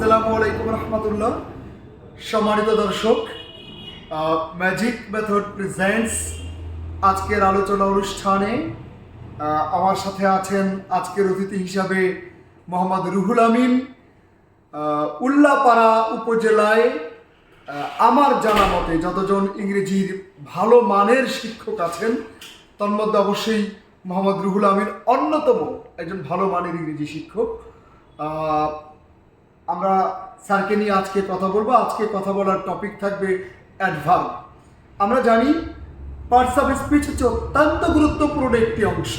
আসসালামু আলাইকুম রহমতুল্লাহ। সম্মানিত দর্শক ম্যাজিক মেথড প্রেজেন্টস আজকের আলোচনা অনুষ্ঠানে আমার সাথে আছেন আজকের অতিথি হিসাবে মোহাম্মদ রুহুল আমিন উল্লাপাড়া উপজেলায় আমার জানা মতে যতজন ইংরেজির ভালো মানের শিক্ষক আছেন, তার মধ্যে অবশ্যই মোহাম্মদ রুহুল আমিন অন্যতম একজন ভালো মানের ইংরেজি শিক্ষক। আমরা স্যারকে নিয়ে আজকে কথা বলব। আজকে কথা বলার টপিক থাকবে অ্যাডভার্ব আমরা জানি পার্টস অফ স্পিচ হচ্ছে অত্যন্ত গুরুত্বপূর্ণ একটি অংশ।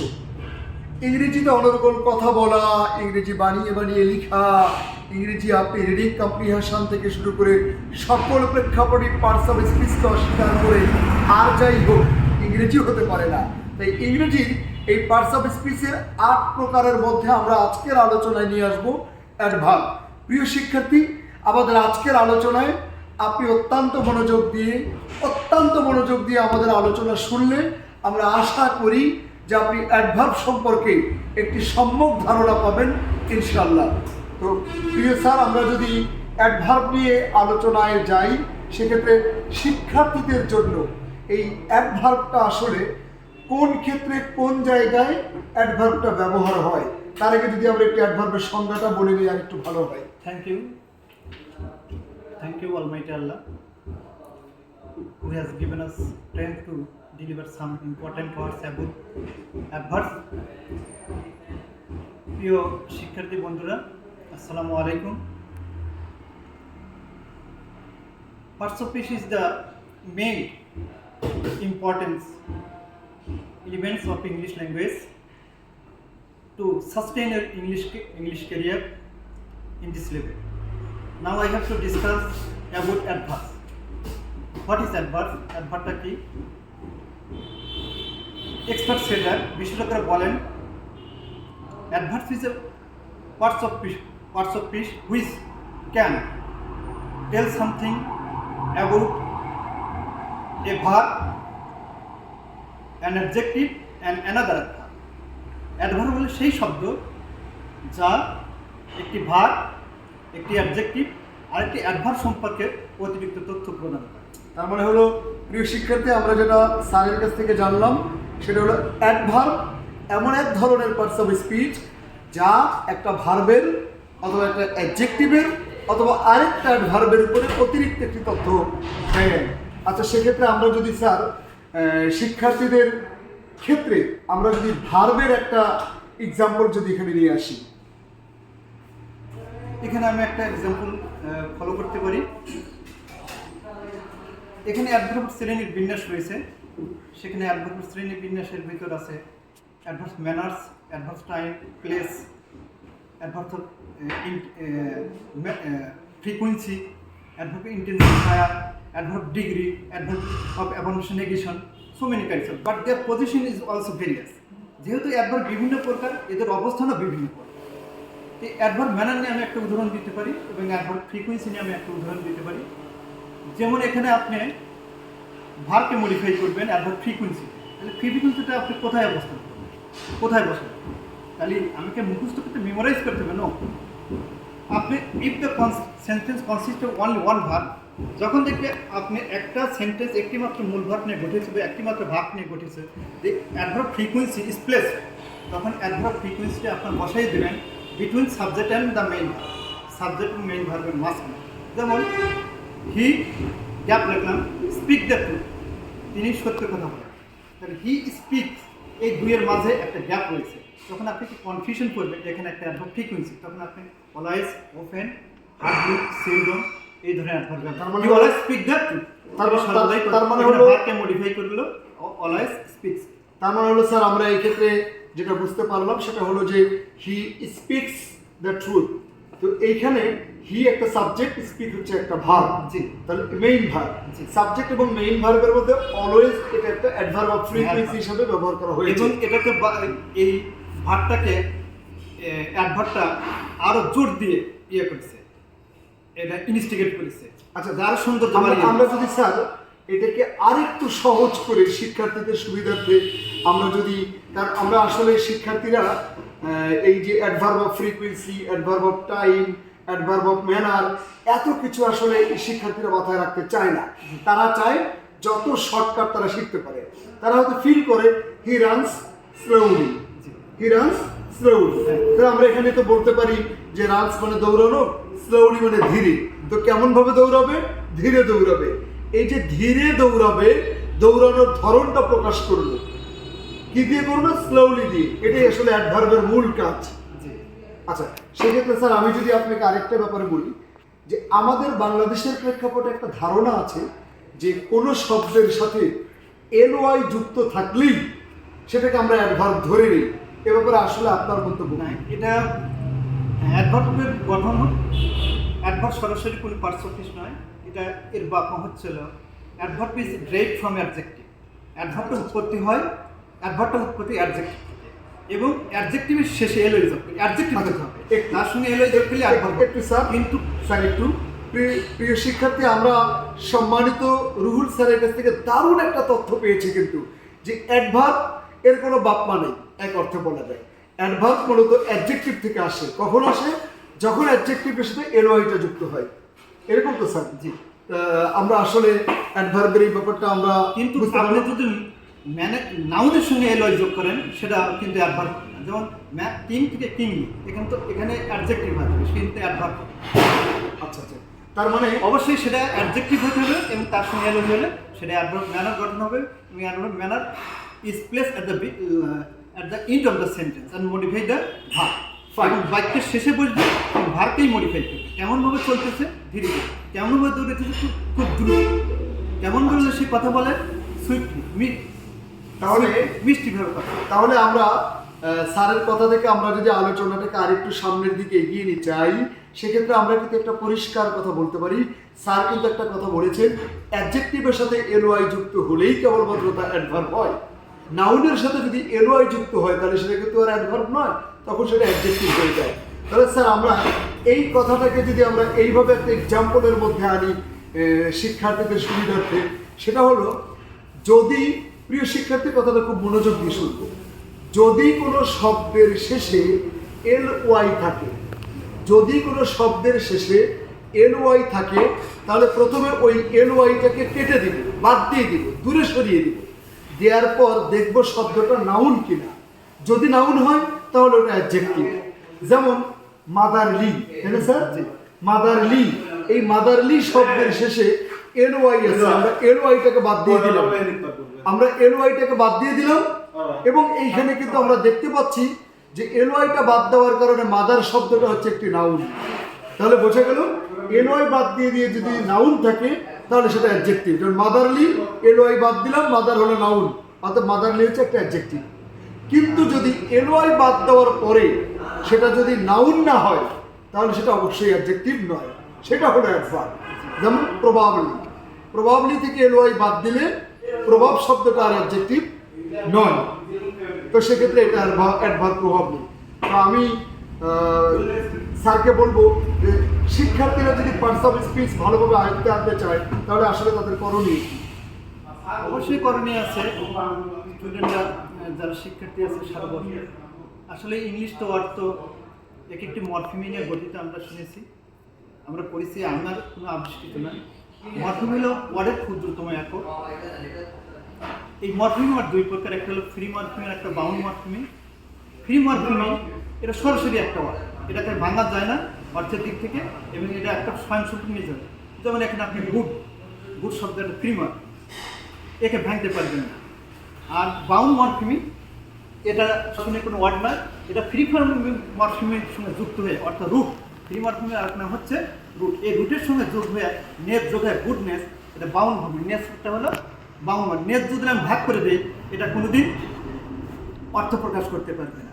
ইংরেজিতে অনর্গল কথা বলা, ইংরেজি বানিয়ে বানিয়ে লেখা, ইংরেজি আপনি রিডিং কম্প্রিহেশন থেকে শুরু করে সকল প্রেক্ষাপটে পার্টস অফ স্পিচকে অস্বীকার করে আর যাই হোক ইংরেজি হতে পারে না। তাই ইংরেজির এই পার্টস অফ স্পিচের আট প্রকারের মধ্যে আমরা আজকের আলোচনায় নিয়ে আসব। অ্যাডভার্ব প্রিয় শিক্ষার্থী, আমাদের আজকের আলোচনায় আপনি অত্যন্ত মনোযোগ দিয়ে, অত্যন্ত মনোযোগ দিয়ে আমাদের আলোচনা শুনলে আমরা আশা করি যে আপনি অ্যাডভার্ব সম্পর্কে একটি সম্যক ধারণা পাবেন ইনশাল্লাহ তো প্রিয় স্যার, আমরা যদি অ্যাডভার্ব নিয়ে আলোচনায় যাই, সেক্ষেত্রে শিক্ষার্থীদের জন্য এই অ্যাডভার্বটা আসলে কোন ক্ষেত্রে কোন জায়গায় অ্যাডভার্বটা ব্যবহার হয়? তার আগে যদি আমরা একটু অ্যাডভার্বের সংজ্ঞাটা বলে নিই, আর একটু ভালো হয়। Thank you. Thank you, Almighty Allah, who has given us strength to deliver some important words about adverse. প্রিয় শিক্ষার্থী বন্ধুরা আসসালামু আলাইকুম Parts of speech is the main importance elements of English language to sustain your English English career in this level. Now I have to discuss about adverse. What is adverse? Adverse কি expert সেটার বিশেষজ্ঞরা বলেন adverb is a parts of speech parts of speech which can tell something about a verb an adjective and another ভার হলো সেই শব্দ যা একটি ভার একটি অবজেক্টিভ আর একটি অ্যাডভার সম্পর্কে অতিরিক্ত তথ্য প্রদান করে। তার মানে হলো, প্রিয় শিক্ষার্থী, আমরা যেটা স্যারের কাছ থেকে জানলাম, সেটা হলো অ্যাডভার্ব এমন এক ধরনের পার্টস অফ স্পিচ যা একটা ভার্বের অথবা একটা অ্যাডজেক্টিভের অথবা আরেকটা ভার্বের উপরে অতিরিক্ত একটি তথ্য দেয়। আচ্ছা সেক্ষেত্রে আমরা যদি স্যার শিক্ষার্থীদের ক্ষেত্রে আমরা যদি ভার্বের একটা এক্সাম্পল যদি এখানে নিয়ে আসি এখানে আমি একটা এক্সাম্পল ফলো করতে পারি। এখানে অ্যাডভার্ব শ্রেণির বিন্যাস রয়েছে। সেখানে অ্যাডভার্ব শ্রেণির বিন্যাসের ভিতর আছে adverb manners adverb time place adverb frequency adverb intensifier adverb degree adverb of affirmation negation so many kinds but their position is also various যেহেতু অ্যাডভার্ব বিভিন্ন প্রকার, এদের অবস্থানও বিভিন্ন প্রকার। এই অ্যাডভার্ব ম্যানার নিয়ে আমি একটা উদাহরণ দিতে পারি এবং অ্যাডভার্ব ফ্রিকুয়েন্সি নিয়ে আমি একটা উদাহরণ দিতে পারি। যেমন এখানে আপনি ভারকে মডিফাই করবেন অ্যাডভার্ব ফ্রিকুয়েন্সি তাহলে ফ্রিকুয়েন্সিটা আপনি কোথায় অবস্থান করবেন? কোথায় বসবেন? তাহলে আমাকে মুখস্থ করতে মেমোরাইজ করতে হবে নো আপনি if the sentence consist of only one verb যখন দেখবে আপনি একটা সেন্টেন্স একটি মাত্র মূল ভাব নিয়ে গঠিত বা একটি মাত্র ভাব নিয়ে গঠিত যে অ্যাডভার্ব ফ্রিকুয়েন্সি ইজ প্লেস তখন অ্যাডভার্ব ফ্রিকুয়েন্সিটা আপনার বসাই দেবেন between subject and the main subject main ভার্বের মাঝখানে যেমন হি গ্যাপ রাখলাম স্পিক দ্য ট্রুথ তিনি সত্য কথা বলেন। তাহলে হি স্পিক এই দুইয়ের মাঝে একটা গ্যাপ রয়েছে। যখন আপনি কি কনফিউশন করবেন যেখানে একটা অ্যাডভার্ব হয়েছে তখন আপনি অলওয়েজ ওপেন হার্ডলি সিলডম এই ধরনের অ্যাডভার্ব তার মানে মানে অলওয়েজ স্পিক দ্য ট্রুথ তার মানে- মানে এখানে হলো- মডিফাই করে দিল অলওয়েজ স্পিক্স তার মানে হলো স্যার আমরা এই ক্ষেত্রে যেটা বুঝতে পারলাম সেটা হলো যে হি স্পিক্স দ্য ট্রুথ তো এইখানে হি একটা সাবজেক্ট স্পিক হচ্ছে একটা ভার জি। তাহলে মেইন ভার জি। সাবজেক্ট এবং মেইন ভার্বের মধ্যে অলওয়েজ এটা একটা অ্যাডভার্ব অফ ফ্রিকুয়েন্সি। হিসেবে ব্যবহার করা হয়েছে এবং এটাকে এই ভাতটাকে অ্যাডভার্টটা আরও জোর দিয়ে ইয়ে করেছে এটা ইনস্টিগেট করেছে আচ্ছা যার সৌন্দর্য আমরা। যদি স্যার এটাকে আরেকটু সহজ করে শিক্ষার্থীদের সুবিধার্থে আমরা যদি তার, আমরা আসলে শিক্ষার্থীরা এই যে adverb of frequency adverb of time adverb of manner এত কিছু আসলে শিক্ষার্থীরা মাথায় রাখতে চায় না। তারা চায় যত শর্টকাট তারা শিখতে পারে। তারা হয়তো ফিল করে he runs slowly he runs slowly তো আমরা এখানে তো বলতে পারি যে রানস মানে দৌড়ানো স্লোলি মানে ধীরে। তো কেমন ভাবে দৌড়াবে? ধীরে দৌড়াবে। এই যে ধীরে দৌড়াবে, দৌড়ানোর ধরনটা প্রকাশ করল। কি দিয়ে করবে? স্লোলি দিয়ে। এটাই আসলে অ্যাডভার্বের মূল কাজ। আচ্ছা সেক্ষেত্রে স্যার আমি যদি আপনাকে আরেকটা ব্যাপারে বলি যে আমাদের বাংলাদেশের প্রেক্ষাপটে একটা ধারণা আছে যে কোনো শব্দের সাথে এল ওয়াই যুক্ত থাকলেই সেটাকে আমরা অ্যাডভার্ব ধরে নিই। এ ব্যাপারে আসলে আপনার মন্তব্য না নাই এটা অ্যাডভার্টের গঠন অ্যাডভার্ট সরাসরি কোনো অফিস নয় এটা এর বাপমা হচ্ছিল adverb is great from adjective অ্যাডভার্টের উৎপত্তি হয় অ্যাডভার্টের উৎপত্তি অ্যাডজেক্টিভ এবং অ্যাডজেক্টিভের শেষে এলো যোগ অ্যাডজেক্টিভ আচ্ছা, যোগ হবে। একটু- তার সঙ্গে এলো যোগ করলে একটু স্যার কিন্তু স্যার একটু। প্রিয় শিক্ষার্থী আমরা সম্মানিত রুহুল স্যারের কাছ থেকে দারুণ একটা তথ্য পেয়েছি কিন্তু যে অ্যাডভার্ব এর কোনো বাপমা নেই এক অর্থে বলা যায়। অ্যাডভার্ব মূলত অ্যাডজেক্টিভ থেকে আসে। কখন আসে? যখন অ্যাডজেক্টিভের সাথে এলওয়াইটা যুক্ত হয়। এরকম তো স্যার জি। আমরা আসলে অ্যাডভার্বের এই ব্যাপারটা আমরা কিন্তু আপনি যদি ম্যানে নাউনের সঙ্গে এলয় যোগ করেন সেটা কিন্তু অ্যাডভার্ব যেমন ম্যা কিং থেকে কিং এখানে তো এখানে অ্যাডজেক্টিভ হয়ে হবে কিন্তু অ্যাডভার্ব আচ্ছা আচ্ছা। তার মানে অবশ্যই সেটা অ্যাডজেক্টিভ হতে হবে এবং তার সঙ্গে এলো হলে সেটা অ্যাডভার্ব ম্যানার গঠন হবে এবং adverb manner is place at the at the end of the sentence and modify the verb এবং বাক্যের শেষে বসবে ভারকেই মডিফাই করবে। কেমনভাবে চলতেছে? ধীরে ধীরে। কেমনভাবে দৌড়েছে খুব খুব দ্রুত। কেমন বললে সে কথা বলে? সুইফটলি তাহলে মিষ্টিভাবে কথা। তাহলে আমরা স্যারের কথা থেকে আমরা যদি আলোচনাটাকে আরেকটু সামনের দিকে এগিয়ে নিয়ে যাই সেক্ষেত্রে আমরা কিন্তু একটা পরিষ্কার কথা বলতে পারি। স্যার কিন্তু একটা কথা বলেছেন অ্যাডজেক্টিভের সাথে এলওয়াই যুক্ত হলেই কেবলমাত্র তা অ্যাডভার্ব হয়। নাউনের সাথে যদি এলওয়াই যুক্ত হয় তাহলে সেটা কিন্তু আর অ্যাডভার্ব নয় তখন সেটা অ্যাডজেক্টিভ হয়ে যায়। তাহলে স্যার আমরা এই কথাটাকে যদি আমরা এইভাবে একটা এক্সাম্পলের মধ্যে আনি শিক্ষার্থীদের সুবিধার্থে সেটা হলো যদি প্রিয় শিক্ষার্থী কথাটা খুব মনোযোগ দিয়ে শুনব। যদি কোনো শব্দের শেষে এল ওয়াই থাকে যদি কোনো শব্দের শেষে এল ওয়াই থাকে তাহলে প্রথমে ওই এল ওয়াইটাকে কেটে দিব বাদ দিয়ে দিব দূরে সরিয়ে দিব। দেওয়ার পর দেখব শব্দটা নাউন কিনা। যদি নাউন হয় তাহলে ওটা অ্যাডজেক্টিভ যেমন মাদারলি তাই না স্যার? মাদারলি এই মাদারলি শব্দের শেষে এল ওয়াই আছে। আমরা এল ওয়াইটাকে বাদ দিয়ে দিলাম। আমরা এল ওয়াইটাকে বাদ দিয়ে দিলাম। এবং এইখানে কিন্তু আমরা দেখতে পাচ্ছি যে এল ওয়াইটা বাদ দেওয়ার কারণে মাদার শব্দটা হচ্ছে একটি নাউন তাহলে বোঝা গেল এল ওয়াই বাদ দিয়ে দিয়ে যদি নাউন থাকে তাহলে সেটা অ্যাডজেক্টিভ যেমন মাদারলি এল ওয়াই বাদ দিলাম মাদার হলো নাউন অর্থাৎ মাদারলি হচ্ছে একটা অ্যাডজেক্টিভ কিন্তু যদি এল ওয়াই বাদ দেওয়ার পরে সেটা যদি নাউন না হয় তাহলে সেটা অবশ্যই অ্যাডজেক্টিভ নয়। সেটা হলো অ্যাডভার্ব যেমন প্রবাবলি। প্রবাবলি থেকে এল ওয়াই বাদ দিলে প্রভাব শব্দটা আর অ্যাডজেক্টিভ নয়। তো সেক্ষেত্রে এটা অ্যাডভার্ব প্রভাব নেই তো আমি স্যারকে বলব যে শিক্ষার্থীরা যদি পার্টস অফ স্পিচ ভালোভাবে আয়ত্তে আনতে চায়, তাহলে আসলে তাদের করণীয় কি? অবশ্যই করণীয় আছে। স্টুডেন্টরা যারা শিক্ষার্থী আছে সারা আসলে ইংলিশ তো অর্থ এক একটি মরফিমি নিয়ে গঠিত আমরা শুনেছি। আমরা পড়েছি আমার কোনো আবিষ্কৃত নয়। মরফিম হলো ওয়ার্ডের ক্ষুদ্রতম একক এই মরফিমি আর দুই প্রকার, একটা হলো ফ্রি মরফিমি একটা বাউন্ড মরফিমি ফ্রি মরফিমি এটা সরাসরি একটা ওয়ার্ড। এটাকে ভাঙা যায় না অর্থের দিক থেকে এবং এটা একটা স্বয়ংসম্পূর্ণ নিজের যেমন এখানে আপনি গুড গুড শব্দটা ফ্রি মার্ক একে ভাঙতে পারবেন না। আর বাউন্ড মরফিমি এটা শুনে কোনো ওয়ার্ড নয়। এটা ফ্রি ফর্ম মরফিমের সঙ্গে যুক্ত হয়ে, অর্থাৎ রুট ফ্রি মরফিমের আর নাম হচ্ছে। রুট এই রুটের সঙ্গে যোগ হয়ে নেট যোগ হয়ে গুডনেস এটা বাউন্ড হবে। নেসটা হলো বাউন্ড নেট যদি আমি ভাগ করে দিই এটা কোনোদিন অর্থ প্রকাশ করতে পারবে না।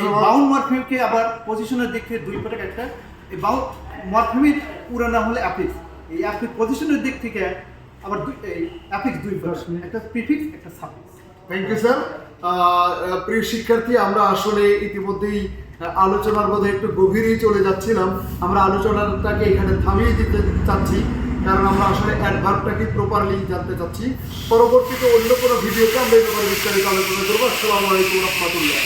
এই। বাউন্ড মরফিমকে আবার পজিশনের দিক থেকে দুই প্রকার একটা এই বাউন্ড মরফিমের পুরো নাম হলো অ্যাফিক্স এই অ্যাফিক্স পজিশনের দিক থেকে আবার দুই এই অ্যাফিক্স দুই প্রকার একটা প্রিফিক্স একটা সাফিক্স থ্যাংক ইউ স্যার প্রিয় শিক্ষার্থী আমরা আসলে ইতিমধ্যেই আলোচনার মধ্যে একটু গভীরেই চলে যাচ্ছিলাম। আমরা আলোচনাটাকে এখানে থামিয়ে দিতে চাচ্ছি, কারণ আমরা আসলে অ্যাডভার্বটাকে প্রপারলি জানতে চাচ্ছি। পরবর্তীতে অন্য কোনো ভিডিওতে আমরা এই ব্যাপারে বিস্তারিত আলোচনা করব। আসসালামু আলাইকুম রহমতুল্লাহ।